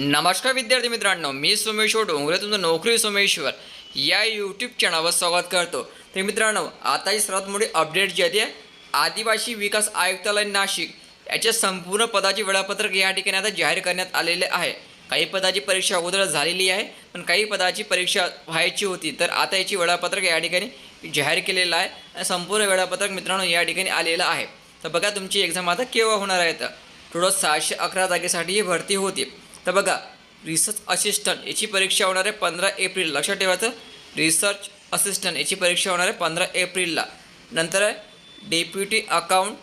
नमस्कार विद्यार्थी मित्रांनो मी सोमेश्वर डोंगरे तुमचं नोकरी सोमेश्वर. या यूट्यूब चॅनलवर स्वागत करतो. तर मित्रांनो आताची सर्वात मोठी अपडेट जी आहे आहे आदिवासी विकास आयुक्तालय नाशिक. याच्या संपूर्ण पदाचे वेळापत्रक या ठिकाणी आता जाहीर करण्यात आलेले आहे. काही पदाची परीक्षा अगोदर झालेली आहे पण काही पदाची परीक्षा व्हायची होती तर आता याची वेळापत्रक या ठिकाणी जाहीर केलेलं आहे. आणि संपूर्ण वेळापत्रक मित्रांनो या ठिकाणी आलेलं आहे. तर बघा तुमची एक्झाम आता केव्हा होणार आहे? तर टोटल सहाशे अकरा जागेसाठी ही भरती होती. तर बघा रिसर्च असिस्टंट याची परीक्षा होणार आहे पंधरा एप्रिल लक्षात ठेवायचं रिसर्च असिस्टंट याची परीक्षा होणार आहे पंधरा एप्रिलला. नंतर आहे डेप्युटी अकाउंट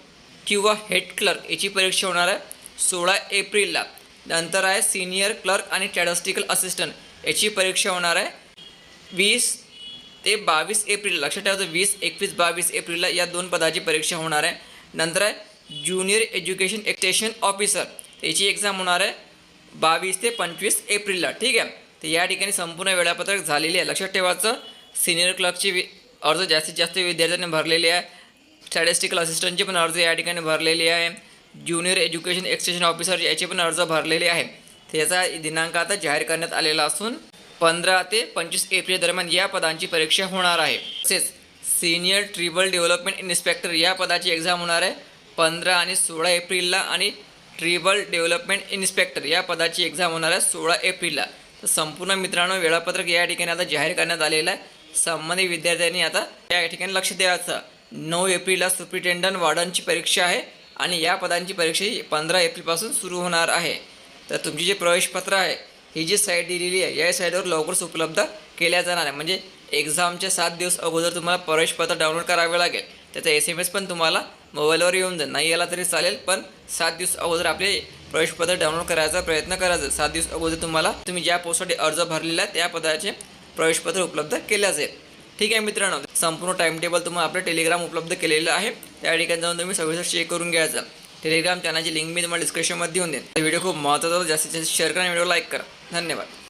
किंवा हेड क्लर्क याची परीक्षा होणार आहे सोळा एप्रिलला. नंतर आहे सिनियर क्लर्क आणि टॅडस्टिकल असिस्टंट याची परीक्षा होणार आहे वीस ते बावीस एप्रिल. लक्षात ठेवायचं वीस एकवीस बावीस एप्रिलला या दोन पदाची परीक्षा होणार आहे. नंतर आहे ज्युनियर एज्युकेशन एक्सटेशन ऑफिसर याची एक्झाम होणार आहे. बावीस ते पंचवीस एप्रिलला ठीक आहे? तर या ठिकाणी संपूर्ण वेळापत्रक झालेली आहे. लक्षात ठेवायचं सिनियर क्लर्कची वि अर्ज जास्तीत जास्त विद्यार्थ्यांनी भरलेले आहे. स्टॅटिस्टिकल असिस्टंटचे पण अर्ज या ठिकाणी भरलेले आहे. ज्युनियर एज्युकेशन एक्सटेन्शन ऑफिसर याचे पण अर्ज भरलेले आहे. त्याचा दिनांक आता जाहीर करण्यात आलेला असून पंधरा ते पंचवीस एप्रिल दरम्यान या पदांची परीक्षा होणार आहे. तसेच सिनियर ट्रिबल डेव्हलपमेंट इन्स्पेक्टर या पदाची एक्झाम होणार आहे. पंधरा आणि सोळा एप्रिलला आणि ट्रिबल डेव्हलपमेंट इन्स्पेक्टर या पदाची एक्झाम होणार आहे सोळा एप्रिलला. तर संपूर्ण मित्रांनो वेळापत्रक या ठिकाणी आता जाहीर करण्यात आलेलं आहे. संबंधित विद्यार्थ्यांनी आता या ठिकाणी लक्ष द्यायचं. नऊ एप्रिलला सुप्रिटेंडंट वार्डनची परीक्षा आहे आणि या पदांची परीक्षा ही पंधरा एप्रिलपासून सुरू होणार आहे. तर तुमची जे प्रवेशपत्र आहे ही जी साईट दिलेली आहे या साईटवर लवकरच उपलब्ध केल्या जाणार आहे. म्हणजे एक्झामच्या सात दिवस अगोदर तुम्हाला प्रवेशपत्र डाउनलोड करावे लागेल. त्याचा एस एम एस पण तुम्हाला मोबाईलवर येऊन जाईल. नाही आला तरी चालेल पण सात दिवस अगोदर आपले प्रवेशपत्र डाउनलोड करायचा प्रयत्न करायचा. सात दिवस अगोदर तुम्हाला तुम्ही ज्या पोस्टसाठी अर्ज भरलेला आहे त्या पदाचे प्रवेशपत्र उपलब्ध केल्या जाईल ठीक आहे मित्रांनो संपूर्ण टाइम टेबल तुम्हाला आपलं टेलिग्राम उपलब्ध केलेलं आहे. त्या ठिकाणी जाऊन तुम्ही सविस्तर चेक करून घ्यायचं. टेलिग्राम चॅनलची लिंक मी तुम्हाला डिस्क्रिप्शनमध्ये देऊन देईन. व्हिडिओ खूप महत्त्वाचा जास्तीत जास्त शेअर करा व्हिडिओ लाईक करा. धन्यवाद.